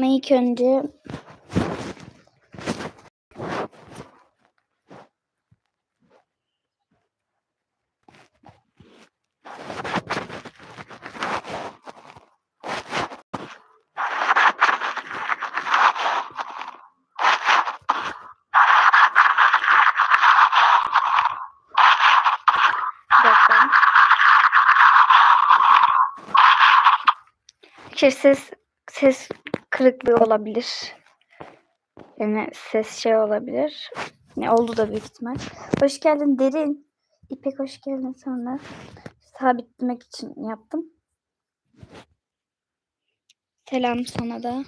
Ama ilk önce. Şey, ses ses kırıklığı olabilir. Yani ses şey olabilir. Ne oldu da büyük ihtimal. Hoş geldin Derin. İpek hoş geldin sonra. Sabitlemek için yaptım. Selam sana da.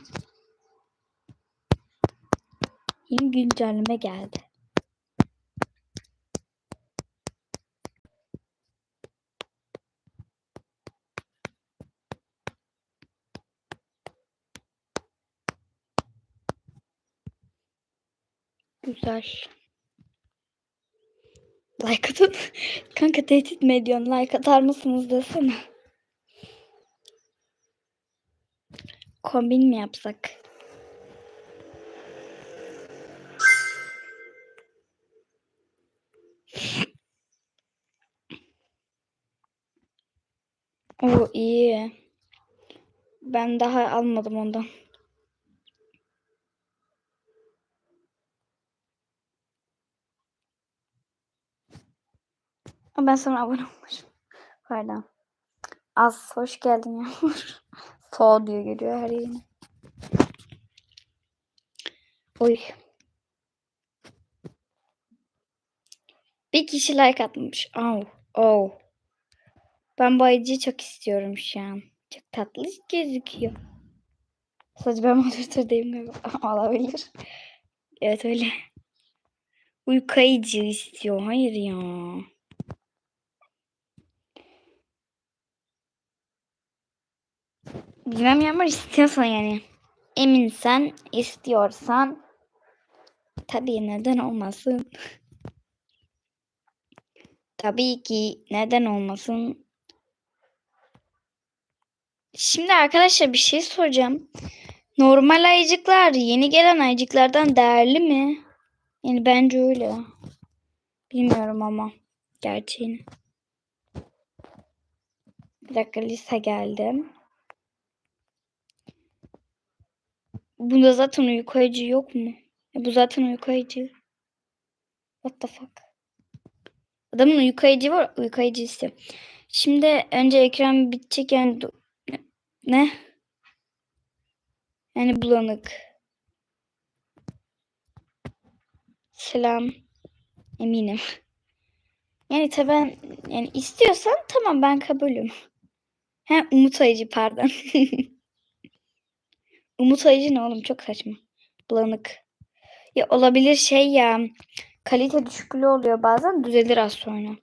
Yeni güncelleme geldi. Güzel. Like atın. Kanka tehdit mi ediyorsun? Like atar mısınız desene. Kombin mi yapsak? O iyi. Ben daha almadım ondan. Ben sana abone olmuşum. Pardon. Az hoş geldin Yağmur. So diyor geliyor her yerine. Oy. Bir kişi like atmış. Oh. Oh. Ben bu ayıcıyı çok istiyorum şu an. Çok tatlı gözüküyor. Sadece ben moderatör değilim galiba. Olabilir. Evet öyle. Uyku ayıcı istiyor. Hayır ya. Bilmem Yağmur istiyorsan yani. Eminsen, istiyorsan tabii neden olmasın. Tabii ki neden olmasın. Şimdi arkadaşlar bir şey soracağım. Normal ayıcıklar yeni gelen ayıcıklardan değerli mi? Yani bence öyle. Bilmiyorum ama gerçeğini. Bir dakika lise geldim. Bunda zaten uyku ayıcı yok mu? Bu zaten uyku ayıcı. What the fuck? Adamın uyku ayıcı var. Uyku ayıcı istiyor. Şimdi önce ekran bitecek yani ne? Yani bulanık. Selam. Eminim. Yani tabi ben yani istiyorsan tamam ben kabulüm. He Umut Ayıcı pardon. Umut Ayıcı ne oğlum çok saçma. Bulanık. Ya olabilir şey ya. Kalite düşüklüğü oluyor bazen düzelir az sonra.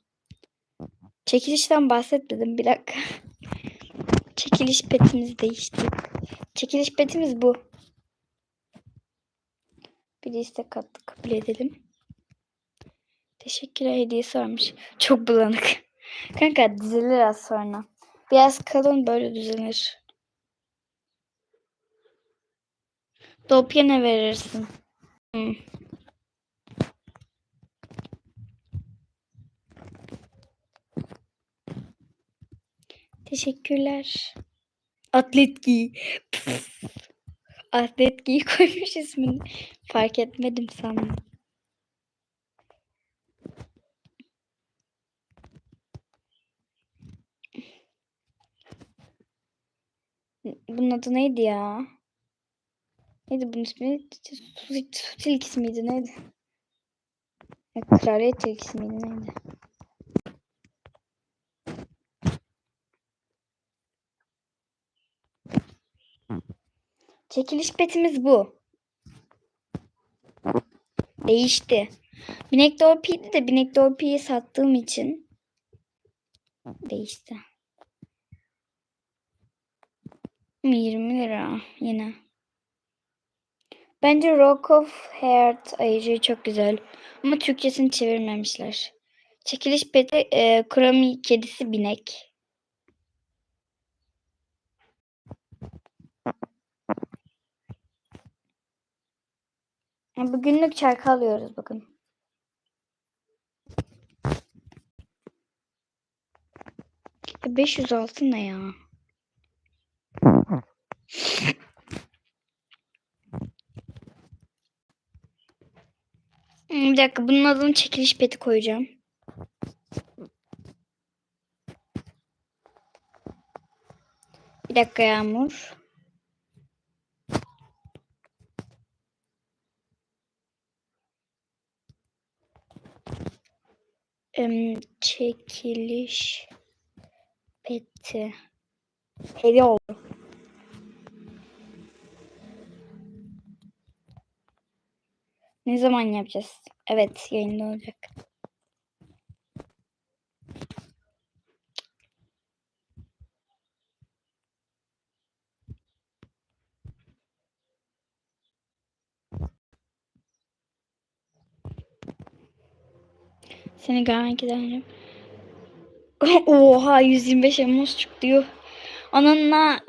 Çekilişten bahsetmedim bir dakika. Çekiliş petimiz değişti. Çekiliş petimiz bu. Bir de istek attık. Kabul edelim. Teşekkürler hediyesi varmış. Çok bulanık. Kanka düzelir az sonra. Biraz kalın böyle düzelir. Dopya ne verirsin? Hmm. Teşekkürler. Atlet giy. Atlet giy koymuş ismini. Fark etmedim sandım. Bunun adı neydi ya? Neydi bunun ismi? Su, tilkisi miydi neydi? Ya, kraliyet tilkisi miydi neydi? Çekiliş petimiz bu. Değişti. Binek Dorpi'ydi de Binek Dorpi'yi sattığım için değişti. 20 lira yine. Bence Rock of Heart ayıcığı çok güzel. Ama Türkçesini çevirmemişler. Çekiliş peti e, Kurami kedisi binek. Bugünlük çarkı alıyoruz bugün. Ya 506 ne ya? Bir dakika bunun adını çekiliş peti koyacağım. Bir dakika Yağmur. Çekiliş peti. Hediye oldu. Ne zaman yapacağız? Evet yayında olacak. Seni görmek isterim. Oha 125 elmas çıktı. Onunla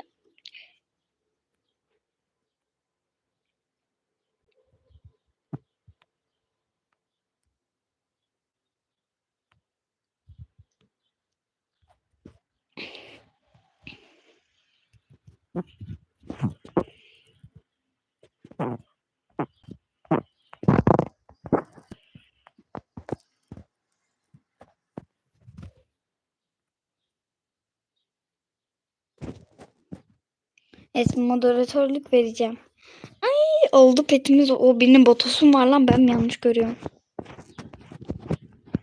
Evet moderatörlük vereceğim. Ay oldu petimiz o birinin botosum var lan ben mi yanlış görüyorum?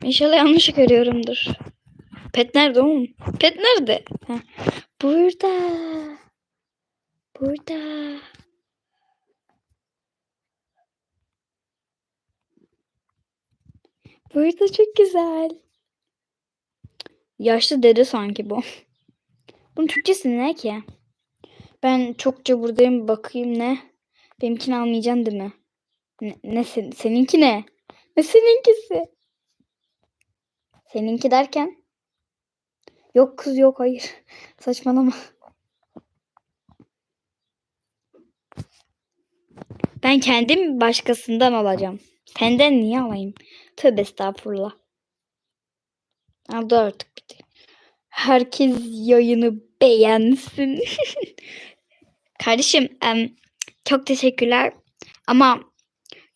İnşallah yanlış görüyorumdur. Pet nerede oğlum? Pet nerede? Heh. Burada. Burada. Burada çok güzel. Yaşlı dede sanki bu. Bunun Türkçesi ne ki? Ben çokça buradayım bakayım ne? Benimkini almayacaksın değil mi? Ne, ne sen, seninki ne? Ne seninkisi? Seninki derken? Yok kız yok hayır. Saçmalama. Ben kendim başkasından alacağım. Senden niye alayım? Tövbe estağfurullah. Aldı artık bitti. Herkes yayını beğensin. Kardeşim em, çok teşekkürler. Ama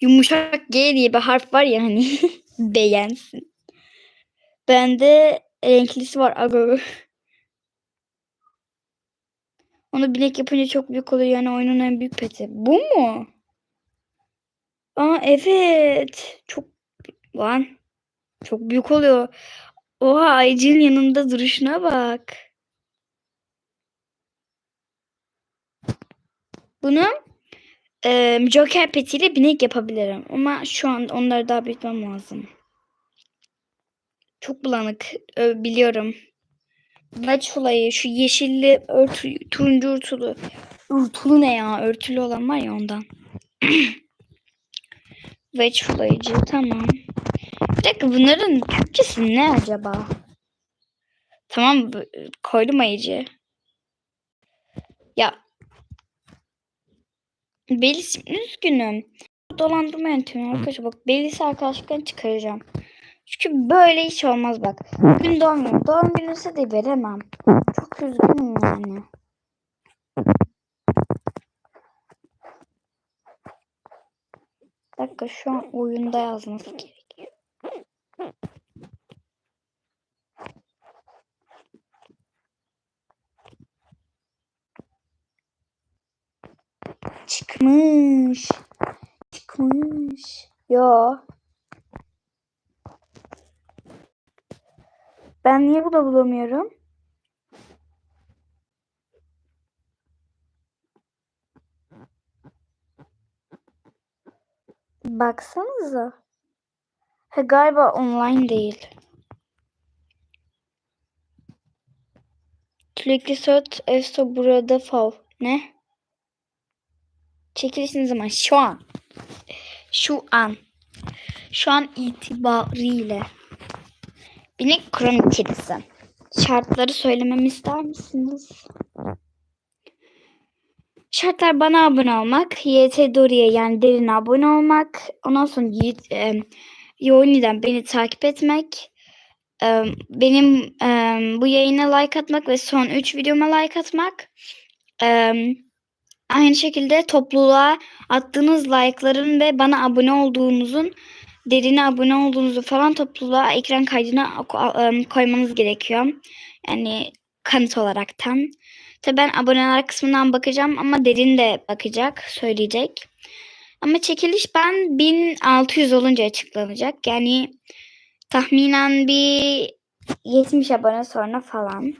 yumuşak G diye bir harf var ya hani beğensin. Bende renklisi var. Aga. Onu bilek yapınca çok büyük oluyor. Yani oyunun en büyük peti. Bu mu? Aa evet. Çok lan. Çok büyük oluyor. Oha Aycil'in yanında duruşuna bak. Bunu e, Joker petiyle binek yapabilirim. Ama şu an onları daha büyütmem lazım. Çok bulanık. Ö, biliyorum. Maç olayı şu yeşilli örtü, turuncu örtülü. Örtülü ne ya? Örtülü olan var ya ondan. Veç fulayıcı tamam. Bir dakika bunların Türkçesi ne acaba? Tamam koydum ayıcı. Ya Belis üzgünüm. Dolandırma yöntemi arkadaşlar bak Belis'i arkadaşlıktan çıkaracağım. Çünkü böyle hiç olmaz bak. Bugün doğum günü. Doğum günüse de veremem. Çok üzgünüm yani. Bir dakika şu an oyunda yazması gerekiyor. Çıkmış. Çıkmış. Yo. Ben niye bunu bulamıyorum? Baksanıza. Ha, galiba online değil. Sürekli söt Esto burada fav. Ne? Çekiliş ne zaman? Şu an. Şu an. Şu an itibariyle. Binek kronik kedisi. Şartları söylememi ister misiniz? Şartlar bana abone olmak, YT Dori'ye yani derine abone olmak, ondan sonra Yiğit, e, Yoğuni'den beni takip etmek, e, benim e, bu yayına like atmak ve son 3 videoma like atmak. E, aynı şekilde topluluğa attığınız like'ların ve bana abone olduğunuzun derine abone olduğunuzu falan topluluğa ekran kaydına ko- koymanız gerekiyor. Yani kanıt olaraktan. Tabii ben aboneler kısmından bakacağım ama derin de bakacak, söyleyecek. Ama çekiliş ben 1600 olunca açıklanacak. Yani tahminen bir 70 abone sonra falan.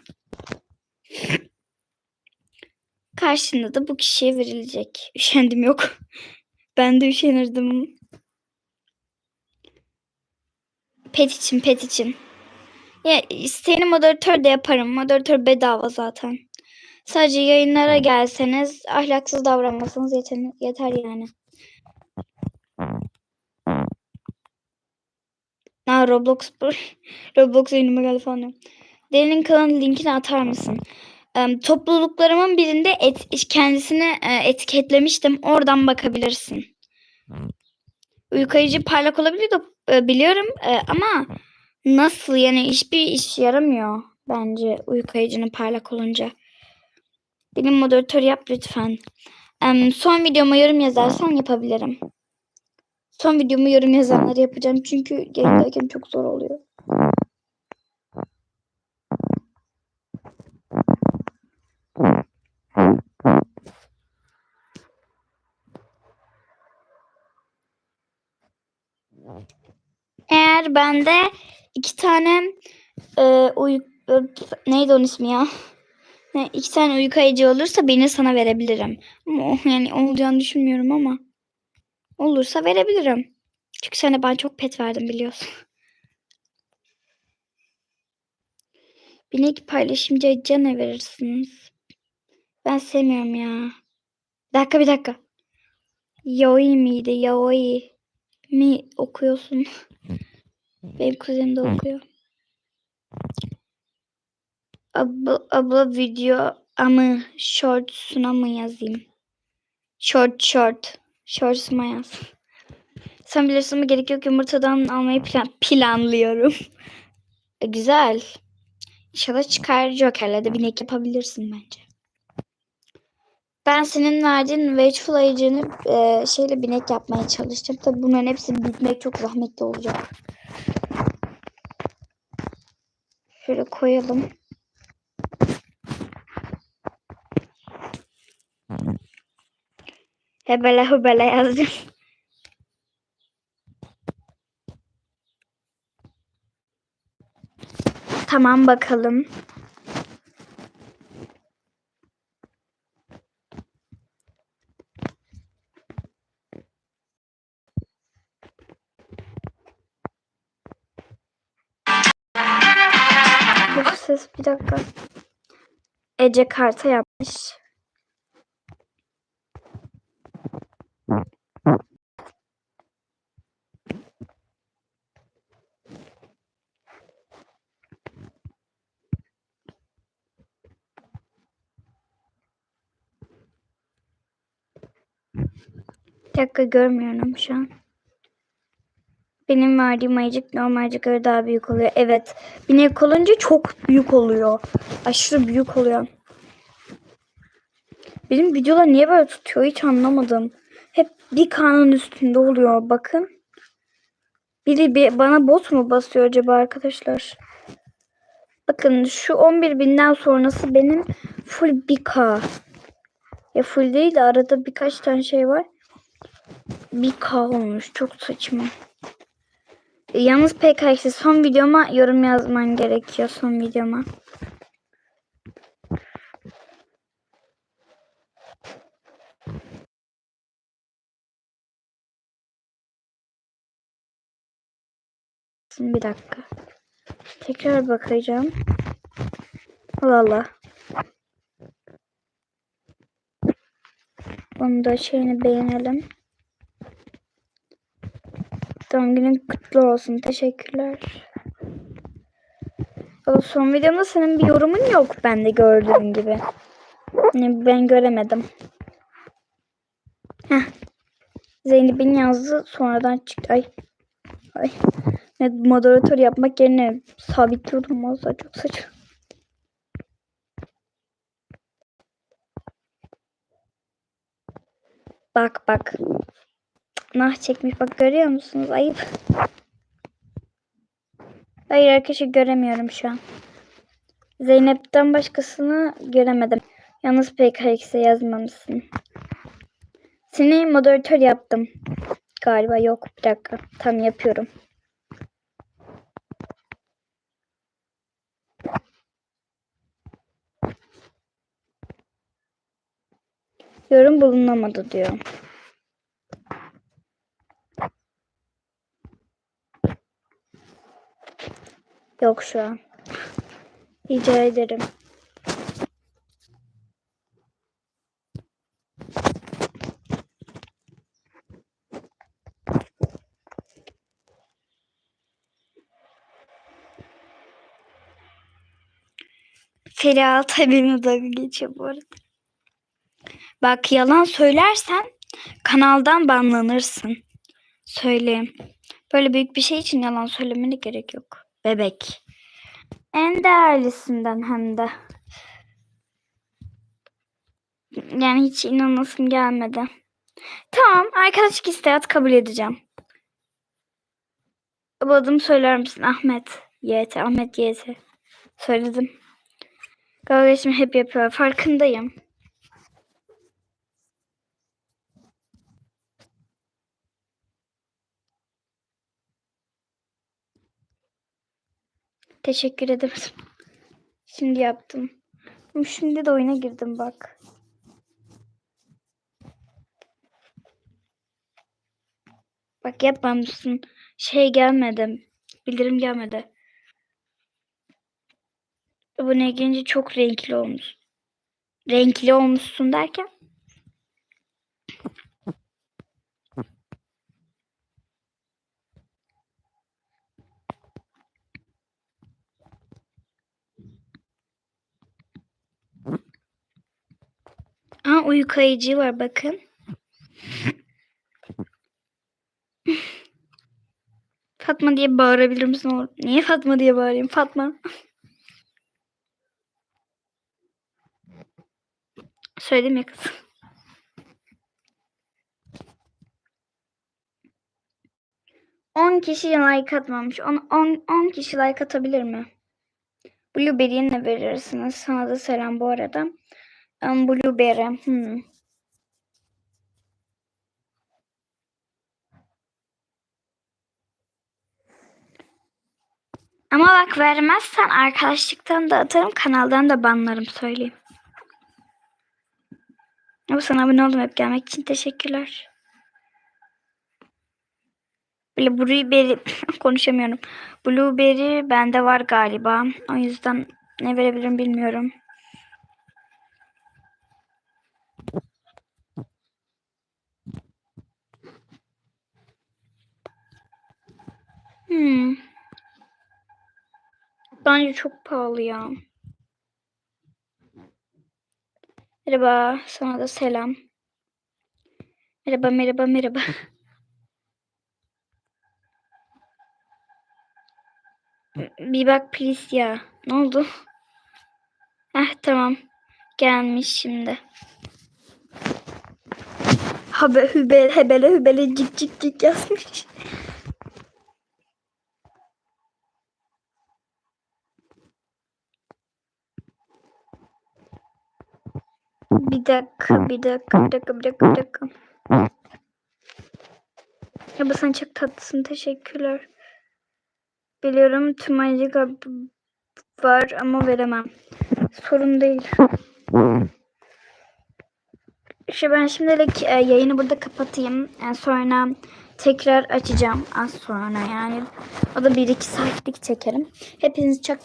Karşında da bu kişiye verilecek. Üşendim yok. ben de üşenirdim. Pet için, pet için. Ya isteyeni moderatör de yaparım. Moderatör bedava zaten. Sadece yayınlara gelseniz ahlaksız davranmasanız yeter, yeter yani. Ha Roblox Roblox oyunuma geldi falan. Derinin kanalın linkini atar mısın? Topluluklarımın birinde et, kendisini e, etiketlemiştim. Oradan bakabilirsin. Uykayıcı parlak olabilir de e, biliyorum e, ama nasıl yani hiçbir iş yaramıyor bence uykayıcının parlak olunca. Benim moderatör yap lütfen. Son videoma yorum yazarsan yapabilirim. Son videomu yorum yazanları yapacağım çünkü yayındayken çok zor oluyor. Eğer bende iki tane e, uy e, neydi onun ismi ya? Ne, iki tane uyku ayıcı olursa birini sana verebilirim. Ama yani olacağını düşünmüyorum ama olursa verebilirim. Çünkü sana ben çok pet verdim biliyorsun. Binek paylaşımcı ne verirsiniz? Ben sevmiyorum ya. Bir dakika bir dakika. Yaoi miydi? Yaoi mi okuyorsun? Benim kuzenim de okuyor. Abla, abla video ama shorts'una mı yazayım? Short short. Shorts'uma yaz. Sen bilirsin ama gerek yok yumurtadan almayı plan planlıyorum. E, güzel. İnşallah çıkar Joker'le de binek yapabilirsin bence. Ben senin verdiğin Vengeful ayıcını e, şeyle binek yapmaya çalışacağım. Tabi bunların hepsini bitmek çok zahmetli olacak. Şöyle koyalım. Hebele hubele yazdım. Tamam bakalım. Ece karta yapmış. Bir dakika görmüyorum şu an. Benim verdiğim ayıcık normal ayıcıklara daha büyük oluyor. Evet. Binek olunca çok büyük oluyor. Aşırı büyük oluyor. Benim videolar niye böyle tutuyor hiç anlamadım. Hep bir kanın üstünde oluyor bakın. Biri bir, bana bot mu basıyor acaba arkadaşlar? Bakın şu 11 binden sonrası benim full 1K. Ya full değil de arada birkaç tane şey var. 1K olmuş. Çok saçma. Yalnız PKX son videoma yorum yazman gerekiyor son videoma. Bir dakika. Tekrar bakacağım. Allah Allah. Onu da şeyini beğenelim. Doğum günün kutlu olsun. Teşekkürler. O son videomda senin bir yorumun yok bende gördüğün gibi. Yani ben göremedim. Zeynep'in yazdı sonradan çıktı. Ay. Ay. Evet, moderatör yapmak yerine sabitliyordum az daha çok saçma. Bak bak. Nah çekmiş bak görüyor musunuz? Ayıp. Hayır arkadaşlar göremiyorum şu an. Zeynep'ten başkasını göremedim. Yalnız PKX'e yazmamışsın. Seni moderatör yaptım. Galiba yok. Bir dakika. Tam yapıyorum. Yorum bulunamadı diyor. Yok şu an. Rica ederim. Feriha benimle dalga geçiyor bu arada. Bak yalan söylersen kanaldan banlanırsın. Söyleyeyim. Böyle büyük bir şey için yalan söylemene gerek yok. Bebek. En değerlisinden hem de. Yani hiç inanasım gelmedi. Tamam arkadaşlık isteğat kabul edeceğim. Bu adımı söyler misin? Ahmet. YT. Ahmet YT. Söyledim. Galatasaray hep yapıyor. Farkındayım. Teşekkür ederim. Şimdi yaptım. Şimdi de oyuna girdim bak. Bak yapmamışsın. Şey gelmedi. Bildirim gelmedi. Bu ne gelince çok renkli olmuş. Renkli olmuşsun derken? Aa uyu kayıcı var bakın. Fatma diye bağırabilir misin? oğlum? Niye Fatma diye bağırayım? Fatma. Söyledim ya kız. On kişi like atmamış. On, on, on kişi like atabilir mi? Blueberry'e ne verirsiniz? Sana da selam bu arada. Um, Blueberry. Hmm. Ama bak vermezsen arkadaşlıktan da atarım, kanaldan da banlarım söyleyeyim. Bu sana abone oldum hep gelmek için teşekkürler. Böyle Blueberry konuşamıyorum. Blueberry bende var galiba. O yüzden ne verebilirim bilmiyorum. Hmm. Bence çok pahalı ya. Merhaba, sana da selam. Merhaba, merhaba, merhaba. Bir bak please ya. Ne oldu? Heh tamam. Gelmiş şimdi. Habe hübe hebele hübele cik cik cik yazmış. Bir dakika, bir dakika, bir dakika, bir dakika, bir dakika. Ya bu sen çok tatlısın, teşekkürler. Biliyorum tüm ayıcık var ama veremem. Sorun değil. İşte ben şimdilik e, yayını burada kapatayım. Yani sonra tekrar açacağım az sonra yani. O da 1-2 saatlik çekerim. Hepinizi çok